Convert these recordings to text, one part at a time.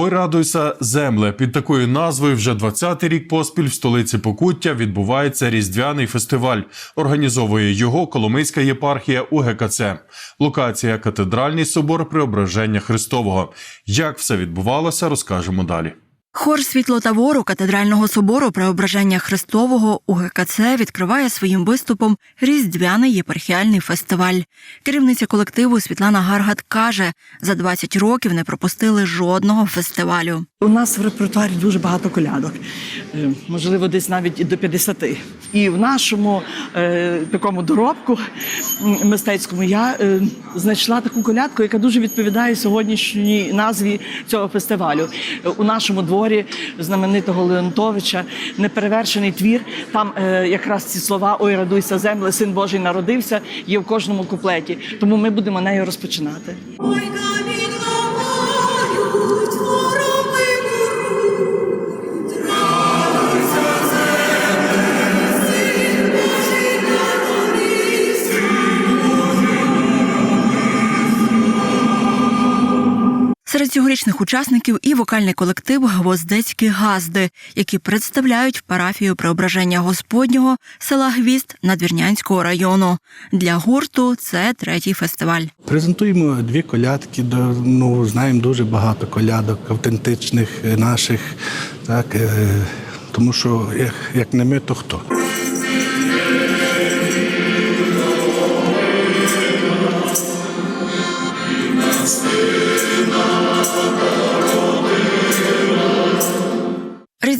Ой, радуйся, земле. Під такою назвою вже 20-й рік поспіль в столиці Покуття відбувається різдвяний фестиваль. Організовує його Коломийська єпархія УГКЦ. Локація катедральний собор Преображення Христового. Як все відбувалося, розкажемо далі. Хор світло та катедрального собору Преображення Христового УГКЦ відкриває своїм виступом різдвяний єпархіальний фестиваль. Керівниця колективу Світлана Гаргат каже, за 20 років не пропустили жодного фестивалю. У нас в репертуарі дуже багато колядок, Е, можливо, десь навіть і до 50. І в нашому е, такому доробку мистецькому я е, знайшла таку колядку, яка дуже відповідає сьогоднішній назві цього фестивалю. Е, У нашому дворі знаменитого Леонтовича неперевершений твір. Там е, якраз ці слова Ой, радуйся, земле, син Божий народився є в кожному куплеті. Тому ми будемо нею розпочинати. Ой, Серед цьогорічних учасників і вокальний колектив Гвоздецькі газди, які представляють парафію Преображення Господнього села Гвізд Надвірнянського району. Для гурту це третій фестиваль. Презентуємо дві колядки. Ну, знаємо дуже багато колядок автентичних наших. Так, е, тому що як не ми, то хто?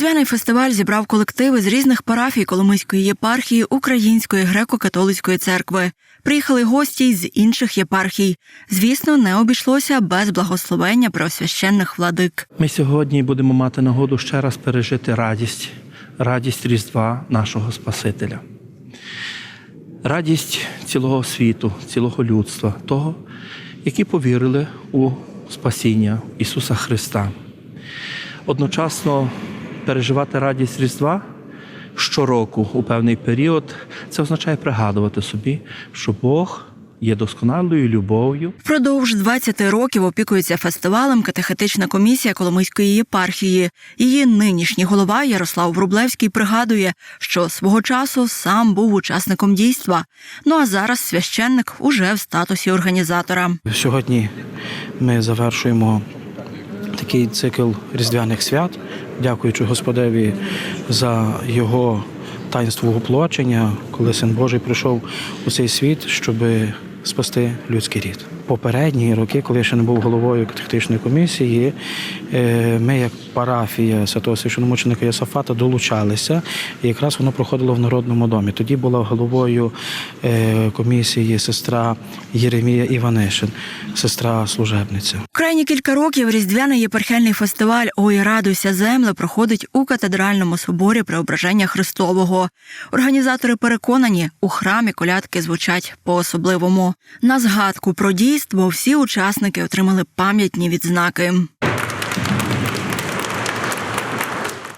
Різдвяний фестиваль зібрав колективи з різних парафій Коломийської єпархії Української греко-католицької церкви. Приїхали гості з інших єпархій. Звісно, не обійшлося без благословення преосвященних владик. Ми сьогодні будемо мати нагоду ще раз пережити радість, радість Різдва нашого Спасителя. Радість цілого світу, цілого людства, того, які повірили у спасіння Ісуса Христа. Одночасно переживати радість Різдва щороку у певний період, це означає пригадувати собі, що Бог є досконалою любов'ю, Впродовж 20 років опікується фестивалем катехетична комісія Коломийської єпархії. Її нинішній голова Ярослав Врублевський пригадує, що свого часу сам був учасником дійства. Ну а зараз священник уже в статусі організатора. Сьогодні ми завершуємо такий цикл різдвяних свят, дякуючи Господеві за його таїнство оплочення, коли Син Божий прийшов у цей світ, щоб спасти людський рід. Попередні роки, коли я ще не був головою катехетичної комісії, е, ми, як парафія святого священомученика Йосафата, долучалися, і якраз воно проходило в народному домі. Тоді була головою е, комісії сестра Єремія Іванишин, сестра служебниця. Крайні кілька років різдвяний єпархіальний фестиваль Ой, радуйся, земле проходить у катедральному соборі Преображення Христового. Організатори переконані, у храмі колядки звучать по-особливому. На згадку про дійство всі учасники отримали пам'ятні відзнаки.